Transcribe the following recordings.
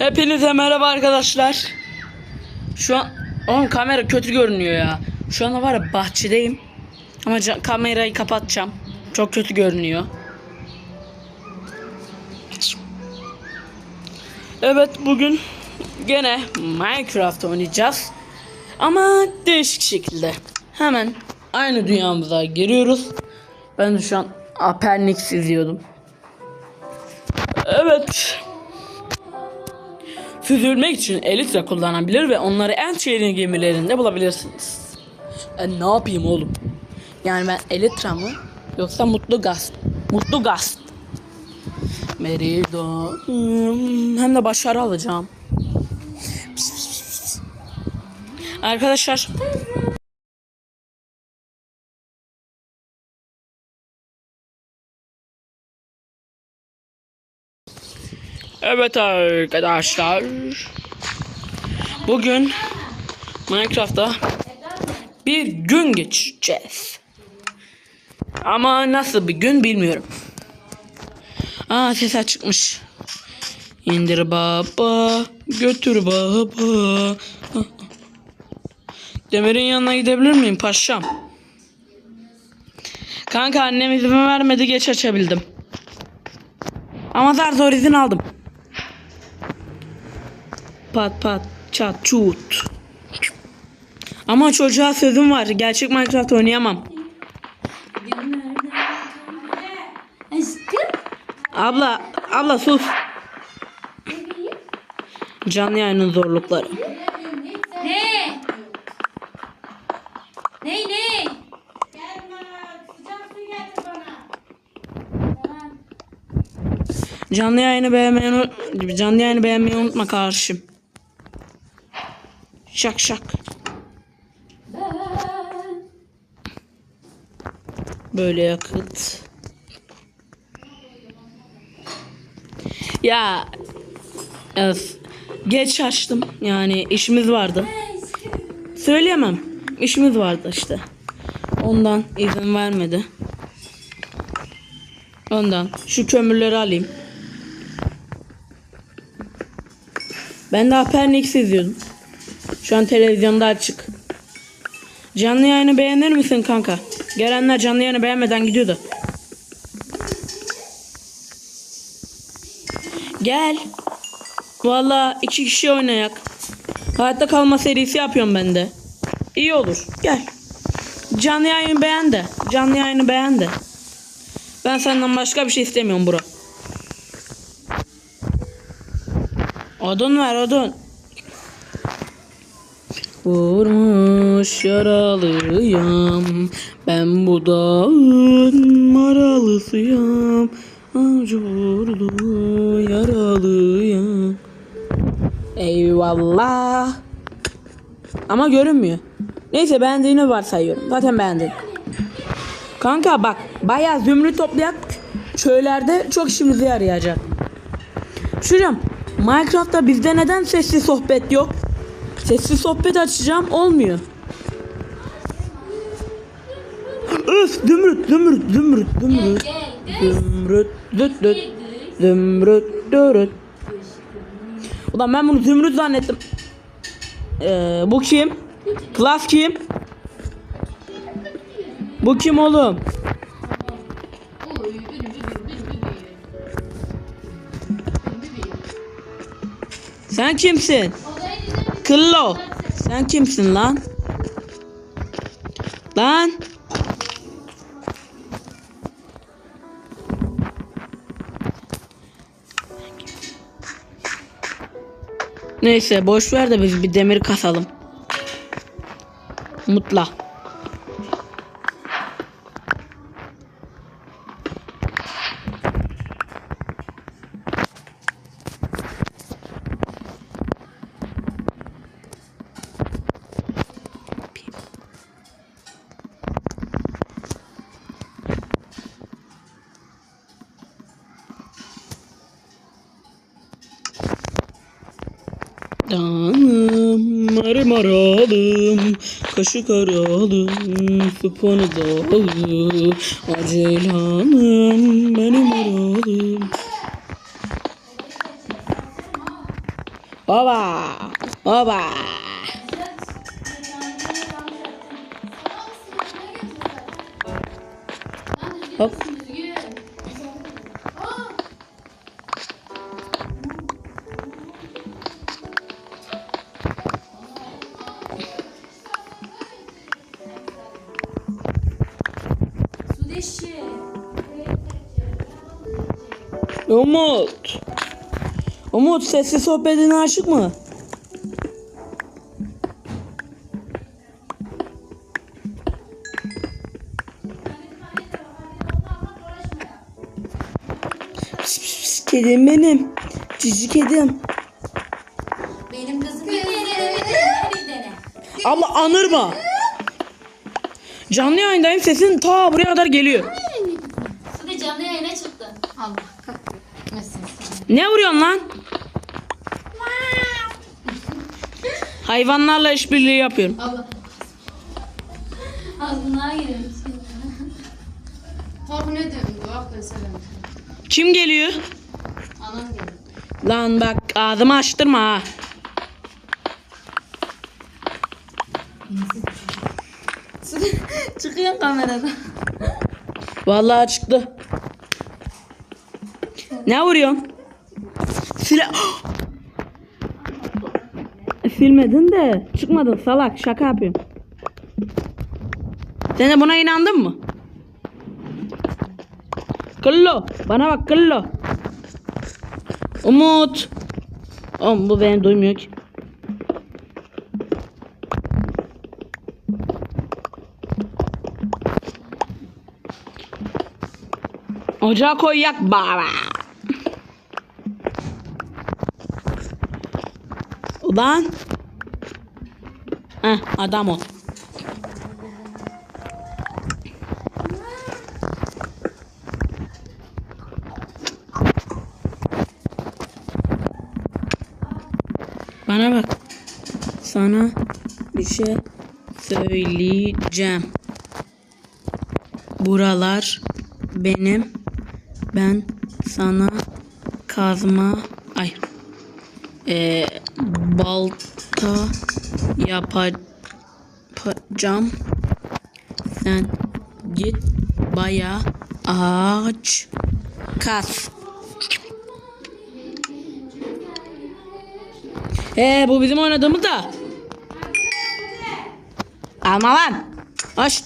Hepinize merhaba arkadaşlar. Şu an Oğlum kamera kötü görünüyor ya. Şu anda var ya bahçedeyim. Ama kamerayı kapatacağım. Çok kötü görünüyor. Evet bugün gene Minecraft oynayacağız. Ama değişik şekilde. Hemen aynı dünyamıza giriyoruz. Ben de şu an Apernix izliyordum. Evet. Süzülmek için Elytra kullanabilir ve onları en çeyrek gemilerinde bulabilirsiniz. E, ne yapayım oğlum? Yani ben Elytra mı? Yoksa Mutlu Gaz? Mutlu Gaz. Merida. Hmm, hem de başarı alacağım. Arkadaşlar. Evet arkadaşlar. Bugün Minecraft'ta bir gün geçeceğiz. Ama nasıl bir gün bilmiyorum. Aa ses çıkmış. İndir baba, götür baba. Demir'in yanına gidebilir miyim paşam? Kanka annem izin vermedi geç açabildim. Ama zar zor izin aldım. Pat pat çat çut. Ama çocuğa sözüm var. Gerçek Minecraft oynayamam. Abla, abla sus. Canlı yayının zorlukları. Ne? Ne ne? Canlı yayını beğenmeyi canlı yayını beğenmeyi unutma kardeşim. Şak şak. Böyle yakıt. Ya evet, geç açtım. Yani işimiz vardı. Söyleyemem. İşimiz vardı işte. Ondan izin vermedi. Ondan şu kömürleri alayım. Ben daha Pernix izliyordum. Şu an televizyonda açık. Canlı yayını beğenir misin kanka? Gelenler canlı yayını beğenmeden gidiyordu. Gel. Valla iki kişi oynayak. Hayatta kalma serisi yapıyorum ben de. İyi olur. Gel. Canlı yayını beğen de. Canlı yayını beğen de. Ben senden başka bir şey istemiyorum bro. Odun ver odun. Vurmuş yaralıyam Ben bu dağın maralısıyam. Avcı vurdu yaralıyam. Eyvallah. Ama görünmüyor. Neyse beğendiğini varsayıyorum. Zaten beğendin Kanka bak bayağı zümrüt toplayak Çöllerde çok işimize yarayacak. Şuram Minecraft'ta bizde neden sesli sohbet yok? Sesli sohbet açacağım olmuyor. Öf zümrüt zümrüt zümrüt zümrüt zümrüt düt düt zümrüt dürüt. Ulan ben bunu zümrüt zannettim. Ee, bu kim? Klas kim? Bu kim oğlum? Sen kimsin? Kıllo. Sen kimsin lan? Lan. Neyse boş ver de biz bir demir kasalım. Mutla. Dağım marmaralım, kaşık aralım, sıpanı dalı, aceylanım, benim aralım. Oba. Oba. Hop. Umut. Umut sesli sohbetine aşık mı? Pis, pis, pis, kedim benim. Cici kedim. Benim kızım bir dene bir dene bir dene. Abla anırma. Canlı yayındayım sesin ta buraya kadar geliyor. Sude canlı yayına çıktı. Allah kahretmesin seni. Ne vuruyorsun lan? Hayvanlarla işbirliği yapıyorum. Allah. Ağzına girelim. Korku ne diyorsun? Dua mesela. Kim geliyor? Anam geldi. Lan bak ağzımı açtırma ha. Çıkıyor kameradan. Vallahi çıktı. Ne vuruyorsun? Silah... Silmedin de çıkmadın salak şaka yapıyorum. Sen de buna inandın mı? Kıllo bana bak kıllo. Umut. Oğlum bu beni duymuyor ki. Ocağa koyak baba. Ulan. Heh, adam ol. Bana bak. Sana bir şey söyleyeceğim. Buralar benim. Ben sana kazma ay e, balta yapacağım. Sen git baya ağaç kas. Ee bu bizim oynadığımız da. Alma lan. Hoş.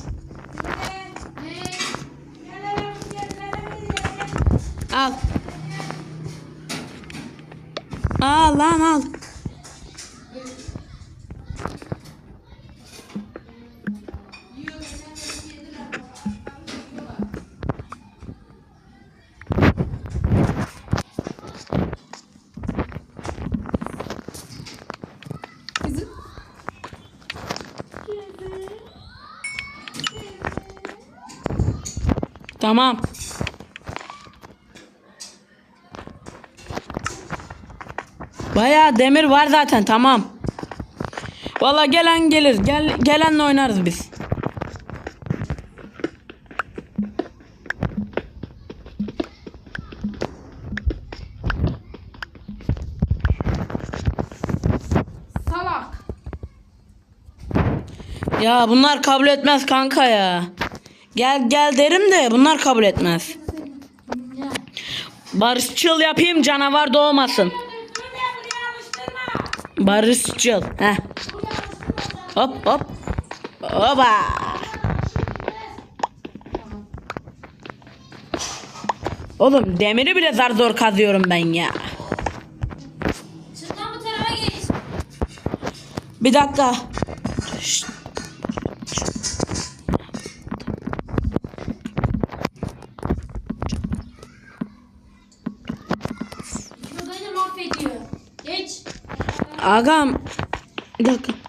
Al. Al lan al. Tamam. Bayağı demir var zaten tamam. Valla gelen gelir. Gel gelenle oynarız biz. Salak. Ya bunlar kabul etmez kanka ya. Gel gel derim de bunlar kabul etmez. Barışçıl yapayım canavar doğmasın. Barışçıl. Heh. Hop hop. Oba. Oğlum demiri bile zar zor kazıyorum ben ya. Bir dakika. Agam. Bir dakika.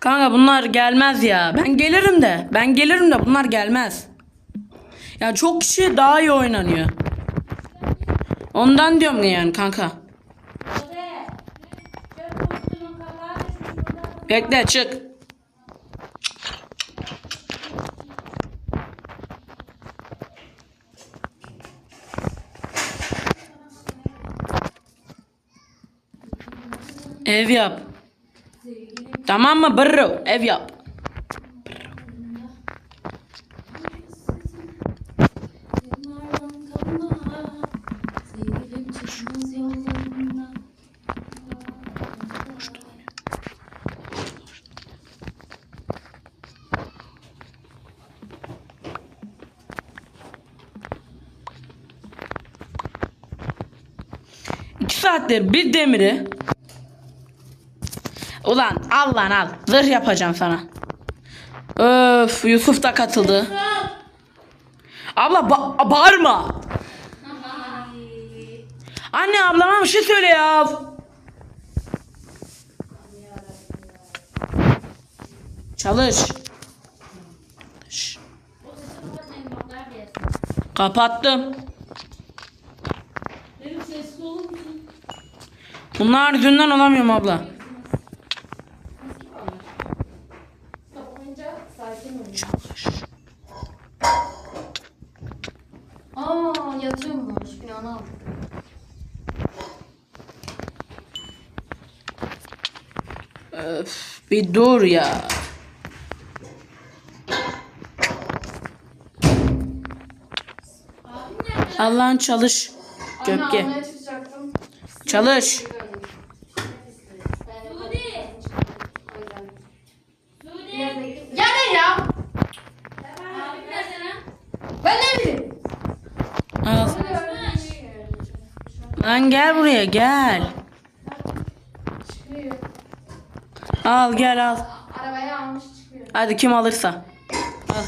Kanka bunlar gelmez ya. Ben gelirim de. Ben gelirim de bunlar gelmez. Ya çok kişi daha iyi oynanıyor. Ondan diyorum yani kanka. Bekle çık. Ev yap. Tamam mı bro? Ev yap. İki saattir bir demiri. Ulan al lan al. Zırh yapacağım sana. Öf Yusuf da katıldı. Abla ba- bağırma. Anne ablama bir şey söyle ya. Çalış. Kapattım. Bunlar yüzünden olamıyorum abla. Kapayınca sakin ol. Çalış. Aa yatıyormuş. Günahını aldım. Öf, bir dur ya. Allah'ın çalış. Çıkacaktım. Çalış. Gel ya. Ben ne bileyim? Al. Lan gel buraya gel. Al gel al. Arabaya almış çıkıyor. Hadi kim alırsa. Al.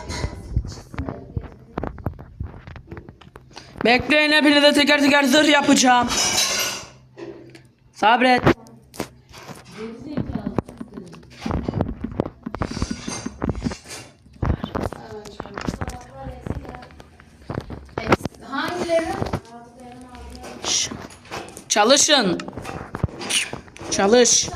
Bekleyin hepinize teker teker zırh yapacağım. Sabret. Çalışın. Çalış.